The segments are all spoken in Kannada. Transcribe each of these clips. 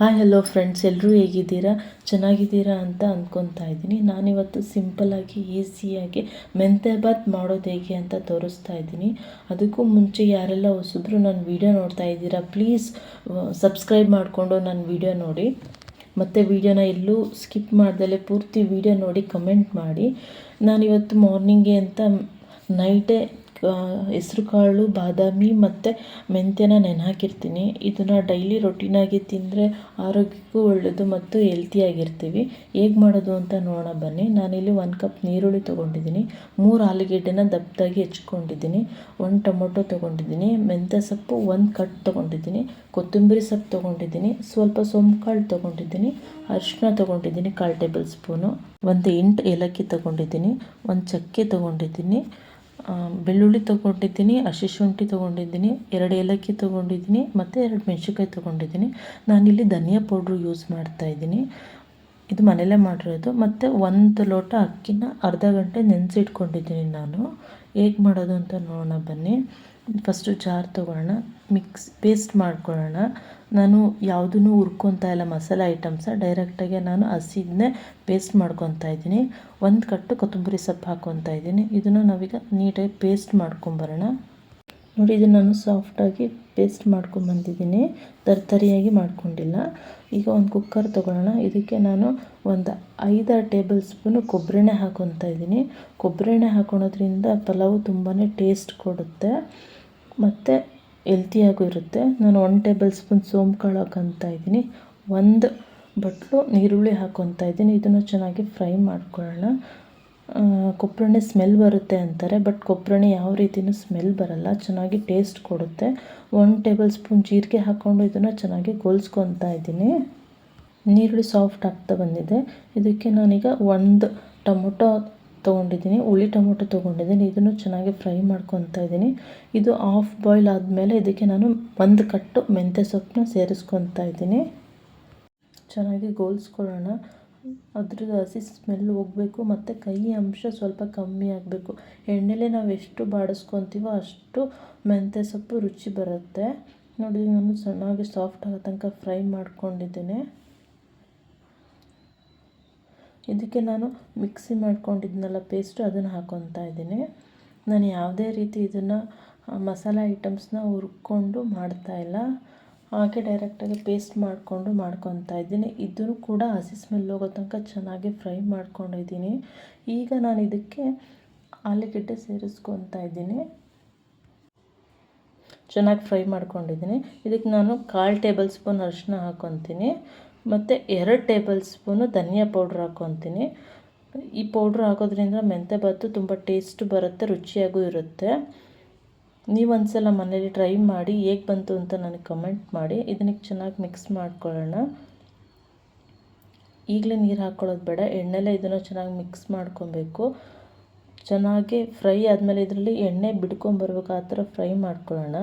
ಹಾಯ್ ಹಲೋ ಫ್ರೆಂಡ್ಸ್ ಎಲ್ಲರೂ ಹೇಗಿದ್ದೀರಾ? ಚೆನ್ನಾಗಿದ್ದೀರಾ ಅಂತ ಅಂದ್ಕೊತಾ ಇದ್ದೀನಿ. ನಾನಿವತ್ತು ಸಿಂಪಲ್ಲಾಗಿ ಈಸಿಯಾಗಿ ಮೆಂತೆ ಬಾತ್ ಮಾಡೋದು ಹೇಗೆ ಅಂತ ತೋರಿಸ್ತಾ ಇದ್ದೀನಿ. ಅದಕ್ಕೂ ಮುಂಚೆ ಯಾರೆಲ್ಲ ಹೊಸಬ್ರು ನನ್ನ ವೀಡಿಯೋ ನೋಡ್ತಾ ಇದ್ದೀರಾ ಪ್ಲೀಸ್ ಸಬ್ಸ್ಕ್ರೈಬ್ ಮಾಡಿಕೊಂಡು ನನ್ನ ವೀಡಿಯೋ ನೋಡಿ. ಮತ್ತು ವೀಡಿಯೋನ ಎಲ್ಲೂ ಸ್ಕಿಪ್ ಮಾಡ್ದಲೇ ಪೂರ್ತಿ ವೀಡಿಯೋ ನೋಡಿ ಕಮೆಂಟ್ ಮಾಡಿ. ನಾನಿವತ್ತು ಮಾರ್ನಿಂಗೇ ಅಂತ ನೈಟೇ ಹೆಸ್ರು ಕಾಳು, ಬಾದಾಮಿ ಮತ್ತು ಮೆಂತ್ಯನ ನೆನೆ ಹಾಕಿರ್ತೀನಿ ಇದನ್ನು ಡೈಲಿ ರೊಟೀನಾಗಿ ತಿಂದರೆ ಆರೋಗ್ಯಕ್ಕೂ ಒಳ್ಳೆಯದು ಮತ್ತು ಹೆಲ್ತಿಯಾಗಿರ್ತೀವಿ ಹೇಗೆ ಮಾಡೋದು ಅಂತ ನೋಡೋಣ ಬನ್ನಿ. ನಾನಿಲ್ಲಿ ಒಂದು ಕಪ್ ನೀರುಳ್ಳಿ ತೊಗೊಂಡಿದ್ದೀನಿ. ಮೂರು ಆಲೂಗೆಡ್ಡೆನ ದಪ್ಪದಾಗಿ ಹೆಚ್ಕೊಂಡಿದ್ದೀನಿ. ಒಂದು ಟೊಮೊಟೊ ತೊಗೊಂಡಿದ್ದೀನಿ. ಮೆಂತ್ಯ ಸೊಪ್ಪು ಒಂದು ಕಟ್ ತೊಗೊಂಡಿದ್ದೀನಿ. ಕೊತ್ತಂಬರಿ ಸೊಪ್ಪು ತೊಗೊಂಡಿದ್ದೀನಿ. ಸ್ವಲ್ಪ ಸೊಂಪು ತೊಗೊಂಡಿದ್ದೀನಿ. ಅರಿಶಿನ ತೊಗೊಂಡಿದ್ದೀನಿ ಕಾಲು ಟೇಬಲ್ ಸ್ಪೂನು. ಒಂದು ಎಂಟು ಏಲಕ್ಕಿ ತೊಗೊಂಡಿದ್ದೀನಿ. ಒಂದು ಚಕ್ಕೆ ತೊಗೊಂಡಿದ್ದೀನಿ. ಬೆಳ್ಳುಳ್ಳಿ ತೊಗೊಂಡಿದ್ದೀನಿ ಹಸಿ ಶುಂಠಿ ತೊಗೊಂಡಿದ್ದೀನಿ, ಎರಡು ಏಲಕ್ಕಿ ತೊಗೊಂಡಿದ್ದೀನಿ ಮತ್ತು ಎರಡು ಮೆಣಸಿನ್ಕಾಯಿ ತೊಗೊಂಡಿದ್ದೀನಿ. ನಾನಿಲ್ಲಿ ಧನಿಯಾ ಪೌಡ್ರು ಯೂಸ್ ಮಾಡ್ತಾಯಿದ್ದೀನಿ ಇದು ಮನೆಯಲ್ಲೇ ಮಾಡಿರೋದು. ಮತ್ತು ಒಂದು ಲೋಟ ಅಕ್ಕಿನ ಅರ್ಧ ಗಂಟೆ ನೆನೆಸಿಟ್ಕೊಂಡಿದ್ದೀನಿ ನಾನು. ಹೇಗೆ ಮಾಡೋದು ಅಂತ ನೋಡೋಣ ಬನ್ನಿ. ಫಸ್ಟು ಜಾರ್ ತೊಗೊಳ್ಳೋಣ. ಮಿಕ್ಸ್ ಪೇಸ್ಟ್ ಮಾಡ್ಕೊಳ್ಳೋಣ. ನಾನು ಯಾವುದನ್ನು ಹುರ್ಕೊತಾ ಇಲ್ಲ, ಮಸಾಲೆ ಐಟಮ್ಸ ಡೈರೆಕ್ಟಾಗಿ ನಾನು ಹಸಿದನ್ನೇ ಪೇಸ್ಟ್ ಮಾಡ್ಕೊತಾ ಇದ್ದೀನಿ. ಒಂದು ಕಟ್ಟು ಕೊತ್ತಂಬರಿ ಸೊಪ್ಪು ಹಾಕ್ಕೊತಾ ಇದ್ದೀನಿ. ಇದನ್ನು ನಾವೀಗ ನೀಟಾಗಿ ಪೇಸ್ಟ್ ಮಾಡ್ಕೊಂಬರೋಣ. ನೋಡಿ, ಇದನ್ನು ನಾನು ಸಾಫ್ಟಾಗಿ ಪೇಸ್ಟ್ ಮಾಡ್ಕೊಂಬಂದಿದ್ದೀನಿ. ತರ್ತರಿಯಾಗಿ ಮಾಡ್ಕೊಂಡಿಲ್ಲ. ಈಗ ಒಂದು ಕುಕ್ಕರ್ ತೊಗೊಳ್ಳೋಣ. ಇದಕ್ಕೆ ನಾನು ಒಂದು ಐದಾರು ಟೇಬಲ್ ಸ್ಪೂನು ಕೊಬ್ಬರೆಣ್ಣೆ ಹಾಕೊತಾ ಇದ್ದೀನಿ. ಕೊಬ್ಬರೆಣ್ಣೆ ಹಾಕೊಳೋದ್ರಿಂದ ಪಲಾವು ತುಂಬಾ ಟೇಸ್ಟ್ ಕೊಡುತ್ತೆ. ಮತ್ತು ಎಲ್ತಿಯಾಗೂ ಇರುತ್ತೆ. ನಾನು ಒನ್ ಟೇಬಲ್ ಸ್ಪೂನ್ ಸೋಂಪು ಕಾಳು ಹಾಕೊತಾ ಇದ್ದೀನಿ. ಒಂದು ಬಟ್ಲು ಈರುಳ್ಳಿ ಹಾಕೊತ ಇದ್ದೀನಿ. ಇದನ್ನು ಚೆನ್ನಾಗಿ ಫ್ರೈ ಮಾಡ್ಕೊಳ್ಳೋಣ. ಕೊಬ್ಬರಣೆ ಸ್ಮೆಲ್ ಬರುತ್ತೆ ಅಂತಾರೆ ಬಟ್ ಕೊಬ್ಬರಣೆ ಯಾವ ರೀತಿಯೂ ಸ್ಮೆಲ್ ಬರಲ್ಲ. ಚೆನ್ನಾಗಿ ಟೇಸ್ಟ್ ಕೊಡುತ್ತೆ. ಒನ್ ಟೇಬಲ್ ಸ್ಪೂನ್ ಜೀರಿಗೆ ಹಾಕ್ಕೊಂಡು ಇದನ್ನು ಚೆನ್ನಾಗಿ ಗೋಲ್ಸ್ಕೊತಾ ಇದ್ದೀನಿ. ನೀರುಳ್ಳಿ ಸಾಫ್ಟ್ ಆಗ್ತಾ ಬಂದಿದೆ. ಇದಕ್ಕೆ ನಾನೀಗ ಒಂದು ಟೊಮೊಟೊ ತೊಗೊಂಡಿದ್ದೀನಿ. ಹುಳಿ ಟೊಮೊಟೊ ತೊಗೊಂಡಿದ್ದೀನಿ. ಇದನ್ನು ಚೆನ್ನಾಗಿ ಫ್ರೈ ಮಾಡ್ಕೊತಾ ಇದ್ದೀನಿ. ಇದು ಆಫ್ ಬಾಯ್ಲ್ ಆದಮೇಲೆ ಇದಕ್ಕೆ ನಾನು ಒಂದು ಕಟ್ಟು ಮೆಂತ್ಯ ಸೊಪ್ಪನ್ನ ಸೇರಿಸ್ಕೊತಾ ಇದ್ದೀನಿ. ಚೆನ್ನಾಗಿ ಗೋಲ್ಸ್ಕೊಳ್ಳೋಣ. ಅದ್ರದ್ದು ಹಸಿ ಸ್ಮೆಲ್ ಹೋಗಬೇಕು. ಮತ್ತು ಕೈ ಅಂಶ ಸ್ವಲ್ಪ ಕಮ್ಮಿ ಆಗಬೇಕು. ಎಣ್ಣೆಲೆ ನಾವು ಎಷ್ಟು ಬಾಡಿಸ್ಕೊತೀವೋ ಅಷ್ಟು ಮೆಂತ್ಯ ಸೊಪ್ಪು ರುಚಿ ಬರುತ್ತೆ. ನೋಡಿ, ನಾನು ಚೆನ್ನಾಗಿ ಸಾಫ್ಟ್ ಆಗೋ ತನಕ ಫ್ರೈ ಮಾಡ್ಕೊಂಡಿದ್ದೀನಿ. ಇದಕ್ಕೆ ನಾನು ಮಿಕ್ಸಿ ಮಾಡ್ಕೊಂಡಿದ್ನಲ್ಲ ಪೇಸ್ಟು, ಅದನ್ನು ಹಾಕ್ಕೊತಾ ಇದ್ದೀನಿ. ನಾನು ಯಾವುದೇ ರೀತಿ ಇದನ್ನು ಮಸಾಲೆ ಐಟಮ್ಸ್ನ ಹುರ್ಕೊಂಡು ಮಾಡ್ತಾಯಿಲ್ಲ ಹಾಗೆ ಡೈರೆಕ್ಟಾಗಿ ಪೇಸ್ಟ್ ಮಾಡಿಕೊಂಡು ಮಾಡ್ಕೊತಾ ಇದ್ದೀನಿ. ಇದನ್ನು ಕೂಡ ಹಸಿ ಸ್ಮೆಲ್ ಹೋಗೋ ತನಕ ಚೆನ್ನಾಗಿ ಫ್ರೈ ಮಾಡ್ಕೊಂಡಿದ್ದೀನಿ. ಈಗ ನಾನು ಇದಕ್ಕೆ ಆಲೂಗಡ್ಡೆ ಸೇರಿಸ್ಕೊತಾ ಇದ್ದೀನಿ. ಚೆನ್ನಾಗಿ ಫ್ರೈ ಮಾಡ್ಕೊಂಡಿದ್ದೀನಿ. ಇದಕ್ಕೆ ನಾನು ಕಾಲು ಟೇಬಲ್ ಸ್ಪೂನ್ ಅರಿಶಿನ ಹಾಕ್ಕೊತೀನಿ ಮತ್ತು ಎರಡು ಟೇಬಲ್ ಸ್ಪೂನು ಧನಿಯಾ ಪೌಡ್ರ್ ಹಾಕ್ಕೊತೀನಿ. ಈ ಪೌಡ್ರ್ ಹಾಕೋದ್ರಿಂದ ಮೆಂತೆ ಬಾತು ತುಂಬ ಟೇಸ್ಟ್ ಬರುತ್ತೆ, ರುಚಿಯಾಗೂ ಇರುತ್ತೆ. ನೀವು ಒಂದ್ಸಲ ಮನೇಲಿ ಟ್ರೈ ಮಾಡಿ, ಹೇಗೆ ಬಂತು ಅಂತ ನನಗೆ ಕಮೆಂಟ್ ಮಾಡಿ. ಇದನ್ನಿಗೆ ಚೆನ್ನಾಗಿ ಮಿಕ್ಸ್ ಮಾಡ್ಕೊಳ್ಳೋಣ. ಈಗಲೇ ನೀರು ಹಾಕ್ಕೊಳ್ಳೋದು ಬೇಡ, ಎಣ್ಣೆಲೇ ಇದನ್ನು ಚೆನ್ನಾಗಿ ಮಿಕ್ಸ್ ಮಾಡ್ಕೊಬೇಕು. ಚೆನ್ನಾಗಿ ಫ್ರೈ ಆದಮೇಲೆ ಇದರಲ್ಲಿ ಎಣ್ಣೆ ಬಿಡ್ಕೊಂಬರ್ಬೇಕು ಆ ಥರ ಫ್ರೈ ಮಾಡ್ಕೊಳ್ಳೋಣ.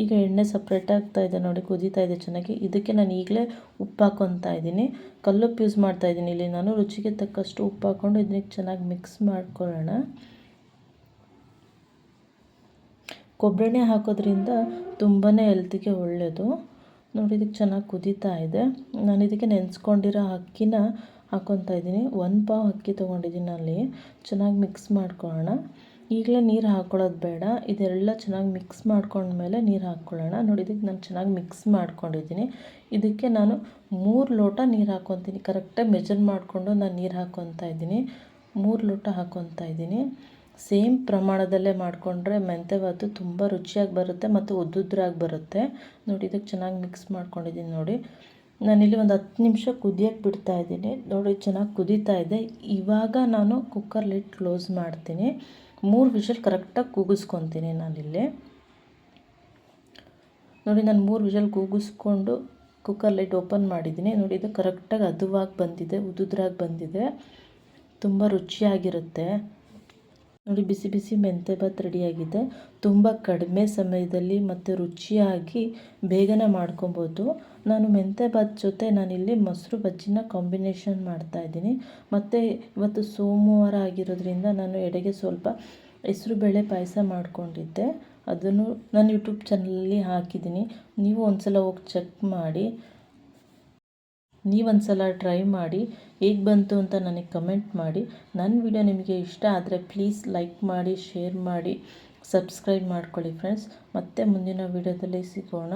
ಈಗ ಎಣ್ಣೆ ಸಪ್ರೇಟ್ ಆಗ್ತಾ ಇದೆ ನೋಡಿ, ಕುದೀತಾ ಇದೆ ಚೆನ್ನಾಗಿ. ಇದಕ್ಕೆ ನಾನು ಈಗಲೇ ಉಪ್ಪು ಹಾಕ್ಕೊತಾ ಇದ್ದೀನಿ. ಕಲ್ಲುಪ್ಪು ಯೂಸ್ ಮಾಡ್ತಾ ಇದ್ದೀನಿ ಇಲ್ಲಿ ನಾನು. ರುಚಿಗೆ ತಕ್ಕಷ್ಟು ಉಪ್ಪು ಹಾಕ್ಕೊಂಡು ಇದನ್ನ ಚೆನ್ನಾಗಿ ಮಿಕ್ಸ್ ಮಾಡ್ಕೊಳ್ಳೋಣ. ಕೊಬ್ಬರಿಣೆ ಹಾಕೋದ್ರಿಂದ ತುಂಬಾ ಹೆಲ್ತಿಗೆ ಒಳ್ಳೆಯದು ನೋಡಿ, ಇದಕ್ಕೆ ಚೆನ್ನಾಗಿ ಕುದೀತಾ ಇದೆ. ನಾನು ಇದಕ್ಕೆ ನೆನೆಸ್ಕೊಂಡಿರೋ ಅಕ್ಕಿನ ಹಾಕ್ಕೊತಾ ಇದ್ದೀನಿ. ಒಂದು ಪಾವ್ ಅಕ್ಕಿ ತೊಗೊಂಡಿದ್ದೀನಿ ಅಲ್ಲಿ. ಚೆನ್ನಾಗಿ ಮಿಕ್ಸ್ ಮಾಡ್ಕೊಳ್ಳೋಣ. ಈಗಲೇ ನೀರು ಹಾಕ್ಕೊಳ್ಳೋದು ಬೇಡ. ಇದೆಲ್ಲ ಚೆನ್ನಾಗಿ ಮಿಕ್ಸ್ ಮಾಡ್ಕೊಂಡ್ಮೇಲೆ ನೀರು ಹಾಕ್ಕೊಳ್ಳೋಣ ನೋಡಿ, ಇದಕ್ಕೆ ನಾನು ಚೆನ್ನಾಗಿ ಮಿಕ್ಸ್ ಮಾಡ್ಕೊಂಡಿದ್ದೀನಿ. ಇದಕ್ಕೆ ನಾನು ಮೂರು ಲೋಟ ನೀರು ಹಾಕ್ಕೊತೀನಿ ಕರೆಕ್ಟಾಗಿ ಮೆಜರ್ ಮಾಡಿಕೊಂಡು ನಾನು ನೀರು ಹಾಕ್ಕೊತಾ ಇದ್ದೀನಿ. ಮೂರು ಲೋಟ ಹಾಕ್ಕೊತಾ ಇದ್ದೀನಿ. ಸೇಮ್ ಪ್ರಮಾಣದಲ್ಲೇ ಮಾಡಿಕೊಂಡ್ರೆ ಮೆಂತ್ಯ ಭಾತು ತುಂಬ ರುಚಿಯಾಗಿ ಬರುತ್ತೆ ಮತ್ತು ಉದ್ದುದ್ರಾಗಿ ಬರುತ್ತೆ. ನೋಡಿ, ಇದಕ್ಕೆ ಚೆನ್ನಾಗಿ ಮಿಕ್ಸ್ ಮಾಡ್ಕೊಂಡಿದ್ದೀನಿ ನೋಡಿ. ನಾನಿಲ್ಲಿ ಒಂದು ಹತ್ತು ನಿಮಿಷ ಕುದಿಯೋಕ್ಕೆ ಬಿಡ್ತಾ ಇದ್ದೀನಿ. ನೋಡಿ, ಚೆನ್ನಾಗಿ ಕುದೀತಾ ಇದೆ. ಇವಾಗ ನಾನು ಕುಕ್ಕರ್ ಲಿಟ್ ಕ್ಲೋಸ್ ಮಾಡ್ತೀನಿ. ಮೂರು ವಿಷಲ್ ಕರೆಕ್ಟಾಗಿ ಕೂಗಿಸ್ಕೊತೀನಿ ನಾನಿಲ್ಲಿ. ನೋಡಿ, ನಾನು ಮೂರು ವಿಷಲ್ ಕೂಗಿಸ್ಕೊಂಡು ಕುಕ್ಕರ್ ಲೈಟ್ ಓಪನ್ ಮಾಡಿದ್ದೀನಿ. ನೋಡಿ, ಇದು ಕರೆಕ್ಟಾಗಿ ಅದುವಾಗಿ ಬಂದಿದೆ, ಉದುದ್ರಾಗಿ ಬಂದಿದೆ. ತುಂಬ ರುಚಿಯಾಗಿರುತ್ತೆ. ನೋಡಿ ಬಿಸಿ ಬಿಸಿ ಮೆಂತ್ಯ ಭಾತ್ ರೆಡಿಯಾಗಿದೆ. ತುಂಬ ಕಡಿಮೆ ಸಮಯದಲ್ಲಿ ಮತ್ತು ರುಚಿಯಾಗಿ ಬೇಗನೆ ಮಾಡ್ಕೊಬೋದು. ನಾನು ಮೆಂತ್ಯ ಭಾತ್ ಜೊತೆ ನಾನಿಲ್ಲಿ ಮೊಸರು ಬಜ್ಜಿನ ಕಾಂಬಿನೇಷನ್ ಮಾಡ್ತಾಯಿದ್ದೀನಿ ಮತ್ತು ಇವತ್ತು ಸೋಮವಾರ ಆಗಿರೋದ್ರಿಂದ ನಾನು ಎಡೆಗೆ ಸ್ವಲ್ಪ ಹೆಸ್ರುಬೇಳೆ ಪಾಯಸ ಮಾಡಿಕೊಂಡಿದ್ದೆ. ಅದನ್ನು ನಾನು ಯೂಟ್ಯೂಬ್ ಚಾನಲಲ್ಲಿ ಹಾಕಿದ್ದೀನಿ. ನೀವು ಒಂದು ಸಲ ಹೋಗಿ ಚೆಕ್ ಮಾಡಿ. ನೀವೊಂದು ಸಲ ಟ್ರೈ ಮಾಡಿ ಹೇಗೆ ಬಂತು ಅಂತ ನನಗೆ ಕಮೆಂಟ್ ಮಾಡಿ. ನನ್ನ ವಿಡಿಯೋ ನಿಮಗೆ ಇಷ್ಟ ಆದರೆ ಪ್ಲೀಸ್ ಲೈಕ್ ಮಾಡಿ ಶೇರ್ ಮಾಡಿ ಸಬ್ಸ್ಕ್ರೈಬ್ ಮಾಡ್ಕೊಳ್ಳಿ ಫ್ರೆಂಡ್ಸ್ ಮತ್ತೆ ಮುಂದಿನ ವಿಡಿಯೋದಲ್ಲಿ ಸಿಗೋಣ.